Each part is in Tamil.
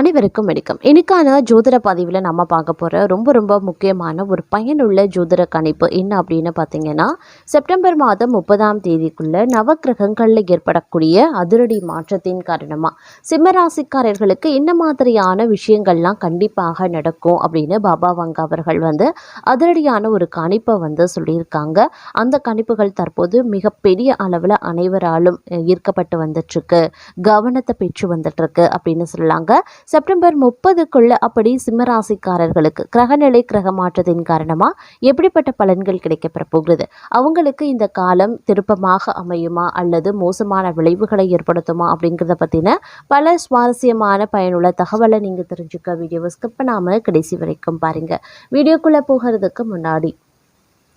அனைவருக்கும் வணக்கம். இன்னைக்கான ஜோதிட பதிவில் நம்ம பார்க்க போகிற ரொம்ப ரொம்ப முக்கியமான ஒரு பயனுள்ள ஜோதிட கணிப்பு என்ன அப்படின்னு பார்த்தீங்கன்னா செப்டம்பர் மாதம் முப்பதாம் தேதிக்குள்ள நவக்கிரகங்களில் ஏற்படக்கூடிய அதிரடி மாற்றத்தின் காரணமாக சிம்மராசிக்காரர்களுக்கு என்ன மாதிரியான விஷயங்கள்லாம் கண்டிப்பாக நடக்கும் அப்படின்னு பாபா வங்க அவர்கள் வந்து அதிரடியான ஒரு கணிப்பை வந்து சொல்லியிருக்காங்க. அந்த கணிப்புகள் தற்போது மிகப்பெரிய அளவில் அனைவராலும் ஈர்க்கப்பட்டு வந்துட்டுருக்கு கவனத்தை பெற்று வந்துட்டுருக்கு அப்படின்னு சொல்லலாங்க செப்டம்பர் முப்பதுக்குள்ள அப்படி சிம்மராசிக்காரர்களுக்கு கிரகநிலை கிரக மாற்றத்தின் காரணமாக எப்படிப்பட்ட பலன்கள் கிடைக்கப்பெற போகிறது? அவங்களுக்கு இந்த காலம் திருப்பமாக அமையுமா? அல்லது மோசமான விளைவுகளை ஏற்படுத்துமா? அப்படிங்கிறத பற்றின பல சுவாரஸ்யமான பயனுள்ள தகவலை நீங்கள் தெரிஞ்சுக்க வீடியோவை ஸ்கிப் பண்ணாமல் கடைசி வரைக்கும் பாருங்கள் வீடியோக்குள்ளே போகிறதுக்கு முன்னாடி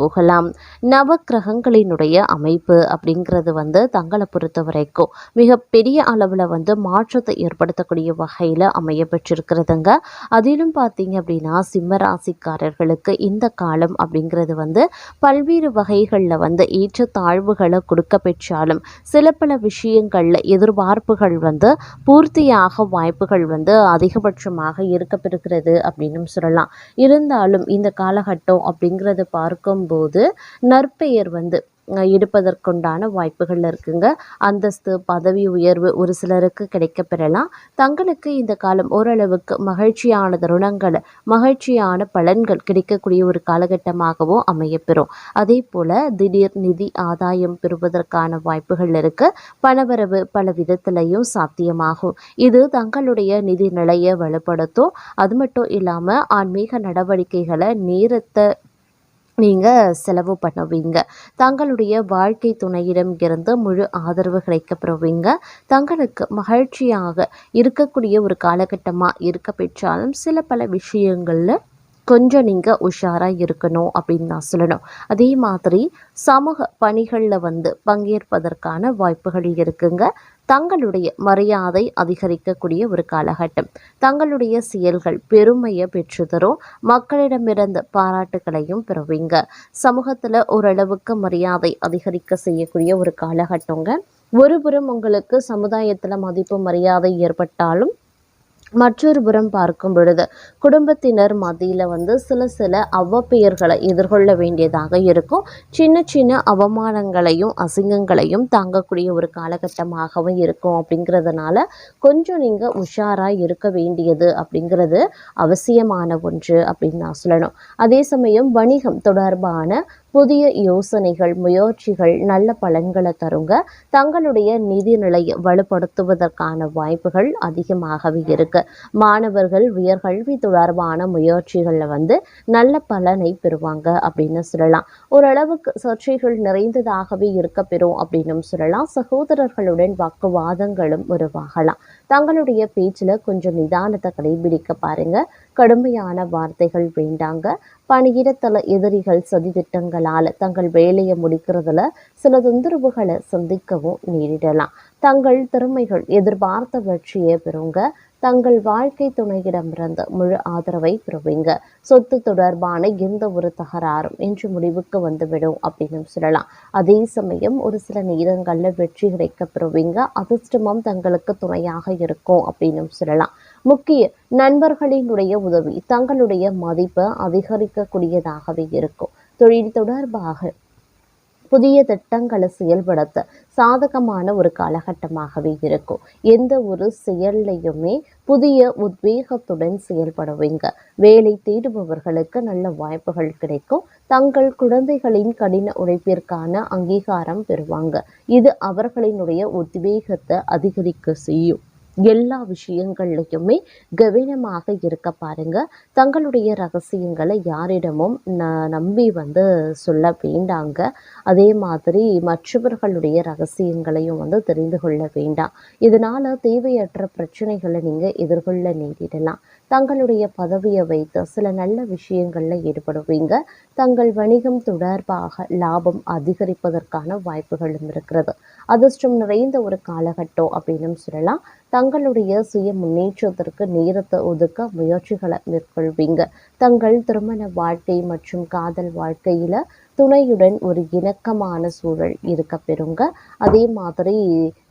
போகலாம். நவக்கிரகங்களினுடைய அமைப்பு அப்படிங்கிறது வந்து தங்களை பொறுத்த வரைக்கும் மிகப்பெரிய அளவில் வந்து மாற்றத்தை ஏற்படுத்தக்கூடிய வகையில் அமைய பெற்றிருக்கிறதுங்க. அதிலும் பார்த்தீங்க அப்படின்னா சிம்ம ராசிக்காரர்களுக்கு இந்த காலம் அப்படிங்கிறது வந்து பல்வேறு வகைகளில் வந்து ஏற்ற தாழ்வுகளை கொடுக்க பெற்றாலும் சில பல விஷயங்களில் எதிர்பார்ப்புகள் வந்து பூர்த்தியாக வாய்ப்புகள் வந்து அதிகபட்சமாக இருக்கப்பெறுகிறது அப்படின்னு சொல்லலாம். இருந்தாலும் இந்த காலகட்டம் அப்படிங்கிறத போது நற்பெயர் வந்து எடுப்பதற்குண்டான வாய்ப்புகள் இருக்குங்க. அந்தஸ்து பதவி உயர்வு ஒரு சிலருக்கு கிடைக்க பெறலாம் தங்களுக்கு இந்த காலம் ஓரளவுக்கு மகிழ்ச்சியான தருணங்கள் மகிழ்ச்சியான பலன்கள் கிடைக்கக்கூடிய ஒரு காலகட்டமாகவும் அமையப்பெறும். அதே போல் திடீர் நிதி ஆதாயம் பெறுவதற்கான வாய்ப்புகள் இருக்கு. பணவரவு பல விதத்திலையும் சாத்தியமாகும். இது தங்களுடைய நிதி நிலையை வலுப்படுத்தும். அது மட்டும் இல்லாமல் ஆன்மீக நடவடிக்கைகளை நேரத்தை நீங்கள் செலவு பண்ணுவீங்க. தங்களுடைய வாழ்க்கை துணையிடம் இருந்து முழு ஆதரவு கிடைக்கப்படுவீங்க. தங்களுக்கு மகிழ்ச்சியாக இருக்கக்கூடிய ஒரு காலகட்டமாக இருக்க பெற்றாலும் சில பல விஷயங்களில் கொஞ்சம் நீங்கள் உஷாராக இருக்கணும் அப்படின்னு நான் சொல்லணும். அதே மாதிரி சமூக பணிகளில் வந்து பங்கேற்பதற்கான வாய்ப்புகள் இருக்குங்க. தங்களுடைய மரியாதை அதிகரிக்கக்கூடிய ஒரு காலகட்டம். தங்களுடைய செயல்கள் பெருமையை பெற்று தரும். மக்களிடமிருந்து பாராட்டுகளையும் பெறுவீங்க. சமூகத்தில் ஓரளவுக்கு மரியாதை அதிகரிக்க செய்யக்கூடிய ஒரு காலகட்டங்க. ஒருபுறம் உங்களுக்கு சமுதாயத்தில் மதிப்பு மரியாதை ஏற்பட்டாலும் மற்றொரு புறம் பார்க்கும் பொழுது குடும்பத்தினர் மத்தியில் வந்து சில சில அவப்பெயர்களை எதிர்கொள்ள வேண்டியதாக இருக்கும். சின்ன சின்ன அவமானங்களையும் அசிங்கங்களையும் தாங்கக்கூடிய ஒரு காலகட்டமாகவும் இருக்கும் அப்படிங்கிறதுனால கொஞ்சம் நீங்கள் உஷாராக இருக்க வேண்டியது அப்படிங்கிறது அவசியமான ஒன்று அப்படின்னு நான் சொல்லணும். அதே சமயம் வணிகம் தொடர்பான புதிய யோசனைகள் முயற்சிகள் நல்ல பலன்களை தருங்க. தங்களுடைய நிதி நிலையை வலுப்படுத்துவதற்கான வாய்ப்புகள் அதிகமாகவே இருக்கு. மாணவர்கள் உயர்கல்வி தொடர்பான முயற்சிகளில் வந்து நல்ல பலனை பெறுவாங்க அப்படின்னு சொல்லலாம். ஓரளவுக்கு சர்ச்சைகள் நிறைந்ததாகவே இருக்க பெறும் அப்படின்னும் சொல்லலாம். சகோதரர்களுடன் வாக்குவாதங்களும் உருவாகலாம். தங்களுடைய பேச்சில் கொஞ்சம் நிதானத்தை கடைபிடிக்க பாருங்க. கடுமையான வார்த்தைகள் வேண்டாங்க. பணியிடத்தில் எதிரிகள் சதித்திட்டங்களால் தங்கள் வேலையை முடிக்கிறதுல சில தொந்தரவுகளை சந்திக்கவும் நேரிடலாம். தங்கள் திறமைகள் எதிர்பார்த்த வெற்றியை பெறுங்க. தங்கள் வாழ்க்கை துணையிடமிருந்து முழு ஆதரவை பெறுவீங்க. சொத்து தொடர்பான எந்த ஒரு தகராறும் இன்று முடிவுக்கு வந்துவிடும் அப்படின்னு சொல்லலாம். அதே சமயம் ஒரு சில நேரங்களில் வெற்றி கிடைக்க பெறுவீங்க. அதிர்ஷ்டமும் தங்களுக்கு துணையாக இருக்கும் அப்படின்னு சொல்லலாம். முக்கிய நண்பர்களினுடைய உதவி தங்களுடைய மதிப்பு அதிகரிக்கக்கூடியதாகவே இருக்கும். தொழில் தொடர்பாக புதிய திட்டங்களை செயல்படுத்த சாதகமான ஒரு காலகட்டமாகவே இருக்கும். எந்த ஒரு செயல்லையுமே புதிய உத்வேகத்துடன் செயல்படுவீங்க. வேலை தேடுபவர்களுக்கு நல்ல வாய்ப்புகள் கிடைக்கும். தங்கள் குழந்தைகளின் கடின உழைப்பிற்கான அங்கீகாரம் பெறுவாங்க. இது அவர்களினுடைய உத்வேகத்தை அதிகரிக்க செய்யும். எல்லா விஷயங்கள்லையுமே கவனமாக இருக்க பாருங்க. தங்களுடைய ரகசியங்களை யாரிடமும் ந நம்பி வந்து சொல்ல வேண்டாங்க. அதே மாதிரி மற்றவர்களுடைய ரகசியங்களையும் வந்து தெரிந்து கொள்ள வேண்டாம். இதனால தேவையற்ற பிரச்சனைகளை நீங்கள் எதிர்கொள்ள நேரிடலாம். தங்களுடைய பதவியை வைத்து சில நல்ல விஷயங்களில் ஈடுபடுவீங்க. தங்கள் வணிகம் தொடர்பாக லாபம் அதிகரிப்பதற்கான வாய்ப்புகளும் இருக்கிறது. அதிர்ஷ்டம் நிறைந்த ஒரு காலகட்டம் அப்படின்னு சொல்லலாம். தங்களுடைய சுய முன்னேற்றத்திற்கு நேரத்தை ஒதுக்க முயற்சிகளை மேற்கொள்வீங்க. தங்கள் திருமண வாழ்க்கை மற்றும் காதல் வாழ்க்கையில துணையுடன் ஒரு இணக்கமான சூழல் இருக்க பெறுங்க. அதே மாதிரி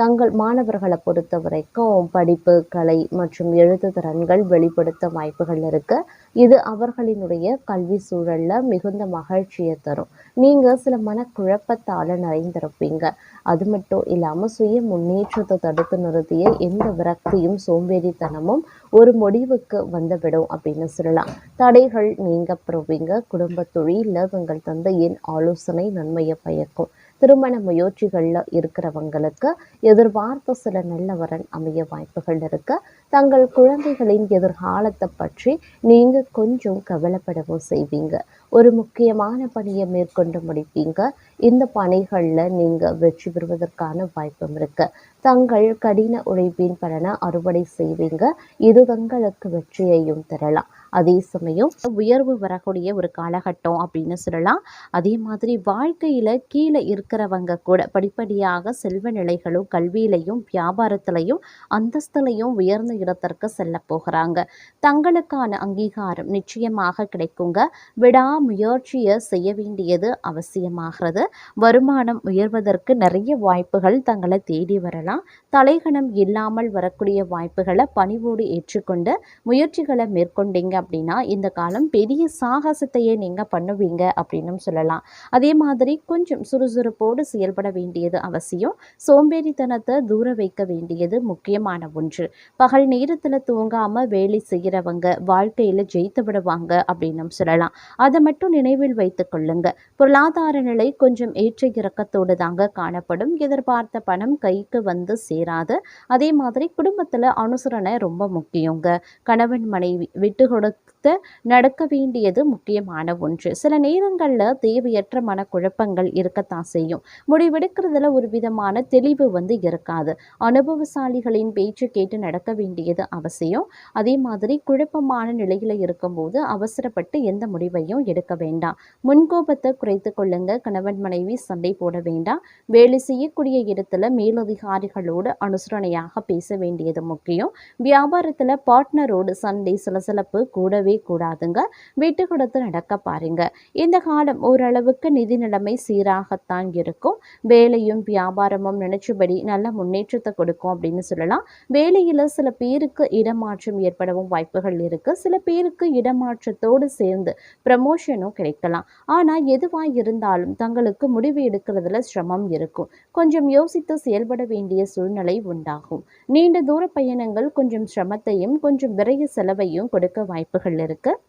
தங்கள் மாணவர்களை பொறுத்த வரைக்கும் படிப்பு கலை மற்றும் எழுத்து திறன்கள் வெளிப்படுத்த வாய்ப்புகள் இருக்கு. இது அவர்களினுடைய கல்வி சூழல்ல மிகுந்த மகிழ்ச்சியை தரும். நீங்க சில மனக்குழப்பத்தால நிறைந்திருப்பீங்க. அது மட்டும் இல்லாம சுய முன்னேற்றத்தை தடுத்து நிறுத்திய எந்த விரக்தியும் சோம்பேறித்தனமும் ஒரு முடிவுக்கு வந்துவிடும் அப்படின்னு சொல்லலாம். தடைகள் நீங்க பெறுவீங்க. குடும்ப தொழில உங்கள் தந்தையின் ஆலோசனை நன்மையை பயக்கும். திருமண முயற்சிகளில் இருக்கிறவங்களுக்கு எதிர்பார்த்த சில நல்ல வரன் அமைய வாய்ப்புகள் இருக்கு. தங்கள் குழந்தைகளின் எதிர்காலத்தை பற்றி நீங்க கொஞ்சம் கவலைப்படவும் செய்வீங்க. ஒரு முக்கியமான பணியை மேற்கொண்டு முடிப்பீங்க. இந்த பணிகளில் நீங்க வெற்றி பெறுவதற்கான வாய்ப்பும் இருக்கு. தங்கள் கடின உழைப்பின் பலனை அறுவடை செய்வீங்க. இது தங்களுக்கு வெற்றியையும் தரலாம். அதே சமயம் உயர்வு வரக்கூடிய ஒரு காலகட்டம் அப்படின்னு சொல்லலாம். அதே மாதிரி வாழ்க்கையில் கீழே இருக்கிறவங்க கூட படிப்படியாக செல்வ நிலைகளும் கல்வியிலையும் வியாபாரத்திலையும் அந்தஸ்துலையும் உயர்ந்த இடத்திற்கு செல்ல போகிறாங்க. தங்களுக்கான அங்கீகாரம் நிச்சயமாக கிடைக்குங்க. விடாமுயற்சியை செய்ய வேண்டியது அவசியமாகிறது. வருமானம் உயர்வதற்கு நிறைய வாய்ப்புகள் தங்களை தேடி வரலாம். தலைகணம் இல்லாமல் வரக்கூடிய வாய்ப்புகளை பணிவோடு ஏற்றுக்கொண்டு முயற்சிகளை மேற்கொண்டீங்க அப்படின்னா இந்த காலம் பெரிய சாகசத்தையே நீங்கள் பண்ணுவீங்க அப்படின்னு சொல்லலாம். அதே மாதிரி கொஞ்சம் சுறுசுறுப்போடு செயல்பட வேண்டியது அவசியம். சோம்பேறித்தனத்தை தூர வைக்க வேண்டியது முக்கியமான ஒன்று. பகல் நேரத்தில் தூங்காமல் வேலை செய்கிறவங்க வாழ்க்கையில் ஜெயித்து விடுவாங்க அப்படின்னு சொல்லலாம். அதை மட்டும் நினைவில் வைத்து கொள்ளுங்க. பொருளாதார நிலை கொஞ்சம் ஏற்ற இறக்கத்தோடு தாங்க காணப்படும். எதிர்பார்த்த பணம் கைக்கு வந்து சேராது. அதே மாதிரி குடும்பத்தில் அனுசரணை ரொம்ப முக்கியங்க. கணவன் மனைவி விட்டு கொடுத்து work நடக்க வேண்டியது முக்கியமான ஒன்று. சில நேரங்களில் தேவையற்ற மனக்குழப்பங்கள் இருக்கத்தான் செய்யும். முடிவெடுக்கிறதுல ஒரு விதமான தெளிவு வந்து இருக்காது. அனுபவசாலிகளின் பேச்சு கேட்டு நடக்க வேண்டியது அவசியம். அதே மாதிரி குழப்பமான நிலையில் இருக்கும்போது அவசரப்பட்டு எந்த முடிவையும் எடுக்க வேண்டாம். முன்கோபத்தை குறைத்து கொள்ளுங்க. கணவன் மனைவி சண்டை போட வேண்டாம். வேலை செய்யக்கூடிய இடத்துல மேலதிகாரிகளோடு அனுசரணையாக பேச வேண்டியது முக்கியம். வியாபாரத்தில் பார்ட்னரோடு சண்டை சலசலப்பு கூடவே கூடாதுங்க. விட்டு கொடுத்து நடக்க பாருங்க. இந்த காலம் ஓரளவுக்கு நிதி நிலைமை சீராகத்தான் இருக்கும். வேலையும் வியாபாரமும் நினைச்சபடி நல்ல முன்னேற்றத்தை கொடுக்கும் அப்படின்னு சொல்லலாம். வேலையில் சில பேருக்கு இடமாற்றம் ஏற்படவும் வாய்ப்புகள் இருக்கு. சில பேருக்கு இடமாற்றத்தோடு சேர்ந்து ப்ரமோஷனும் கிடைக்கலாம். ஆனால் எதுவாக இருந்தாலும் தங்களுக்கு முடிவு எடுக்கிறதுல சிரமம் இருக்கும். கொஞ்சம் யோசித்து செயல்பட வேண்டிய சூழ்நிலை உண்டாகும். நீண்ட தூர பயணங்கள் கொஞ்சம் சிரமத்தையும் கொஞ்சம் விரைய செலவையும் கொடுக்க வாய்ப்புகள் இருக்கு.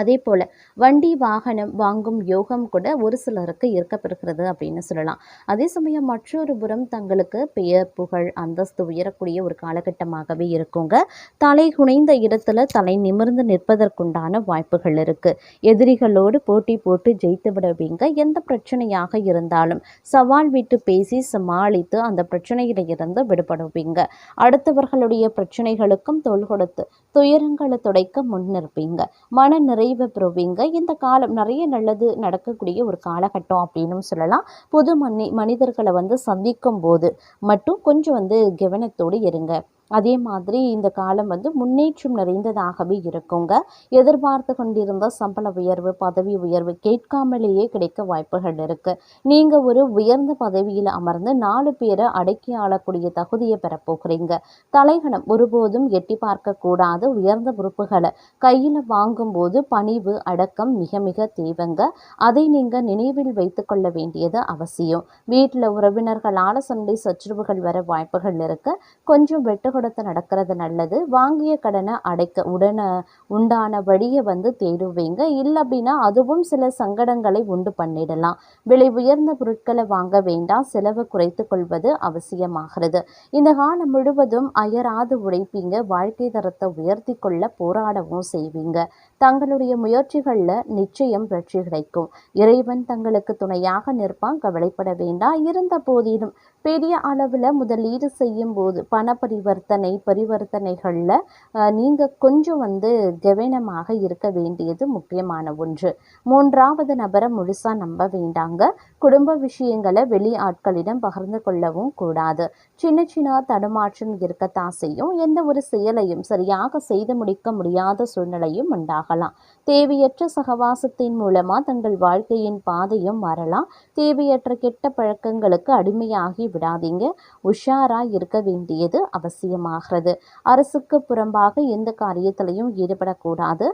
அதே போல் வண்டி வாகனம் வாங்கும் யோகம் கூட ஒரு சிலருக்கு இருக்கப்பெறுகிறது அப்படின்னு சொல்லலாம். அதே சமயம் மற்றொரு புறம் தங்களுக்கு பெயர் புகழ் அந்தஸ்து உயரக்கூடிய ஒரு காலகட்டமாகவே இருக்குங்க. தலை குனைந்த இடத்துல தலை நிமிர்ந்து நிற்பதற்குண்டான வாய்ப்புகள் இருக்குது எதிரிகளோடு போட்டி போட்டு ஜெயித்து விடுவீங்க. எந்த பிரச்சனையாக இருந்தாலும் சவால் விட்டு பேசி சமாளித்து அந்த பிரச்சனையில இருந்து விடுபடுவீங்க. அடுத்தவர்களுடைய பிரச்சனைகளுக்கும் தொல் கொடுத்து துயரங்களை துடைக்க முன்னிற்பீங்க மன நிறை நிறைவு பெறுவீங்க இந்த காலம் நிறைய நல்லது நடக்கக்கூடிய ஒரு காலகட்டம் அப்படின்னு சொல்லலாம். புது மனி மனிதர்களை வந்து சந்திக்கும் போது மட்டும் கொஞ்சம் வந்து கவனத்தோடு இருங்க. அதே மாதிரி இந்த காலம் வந்து முன்னேற்றம் நிறைந்ததாகவே இருக்குங்க. எதிர்பார்த்து கொண்டிருந்த சம்பள உயர்வு பதவி உயர்வு கேட்காமலேயே கிடைக்க வாய்ப்புகள் இருக்கு. நீங்க ஒரு உயர்ந்த பதவியில் அமர்ந்து நாலு பேரை அடக்கி ஆளக்கூடிய தகுதியை பெறப்போகிறீங்க தலைகணம் ஒருபோதும் எட்டி பார்க்க கூடாது உயர்ந்த பொறுப்புகளை கையில் வாங்கும்போது பணிவு அடக்கம் மிக மிக தேவைங்க. அதை நீங்க நினைவில் வைத்துக் கொள்ள வேண்டியது அவசியம். வீட்டில் உறவினர்களால் சண்டை சச்சரவுகள் வர வாய்ப்புகள் இருக்கு. கொஞ்சம் வெட்டு கொடுத்து நடக்கிறது நல்லது. வாங்கிய கடனை அடைக்க உடனே உண்டான வழியை வந்து தேடுவீங்க. இல்லை அப்படின்னா அதுவும் சில சங்கடங்களை உண்டு பண்ணிடலாம். விலை உயர்ந்த பொருட்களை வாங்க வேண்டாம். செலவு குறைத்து கொள்வது அவசியமாகிறது. இந்த காலம் முழுவதும் அயராது உழைப்பீங்க. வாழ்க்கை தரத்தை உயர்த்தி கொள்ள போராடவும் செய்வீங்க. தங்களுடைய முயற்சிகளில் நிச்சயம் வெற்றி கிடைக்கும். இறைவன் தங்களுக்கு துணையாக நிற்பான். கவலைப்பட வேண்டாம். இருந்த போதிலும் பெரிய அளவில் முதலீடு செய்யும் போது பண பரிவர்த்தனை பரிவர்த்தனை பரிவர்த்தனைகளில் நீங்கள் கொஞ்சம் வந்து கவனமாக இருக்க வேண்டியது முக்கியமான ஒன்று. மூன்றாவது நபரை முழுசாக நம்ப வேண்டாங்க. குடும்ப விஷயங்களை வெளி ஆட்களிடம் பகிர்ந்து கொள்ளவும் கூடாது. சின்ன சின்ன தடுமாற்றம் இருக்கத்தான் செய்யும். எந்த ஒரு செயலையும் சரியாக செய்து முடிக்க முடியாத சூழ்நிலையும் உண்டாகலாம். தேவையற்ற சகவாசத்தின் மூலமாக தங்கள் வாழ்க்கையின் பாதையும் வரலாம் தேவையற்ற கெட்ட பழக்கங்களுக்கு அடிமையாகி விடாதீங்க. உஷாரா இருக்க வேண்டியது அவசியம். அவசியமாகிறது அரசுக்கு புறம்பாக எந்த காரியத்திலையும் ஈடுபடக்கூடாது.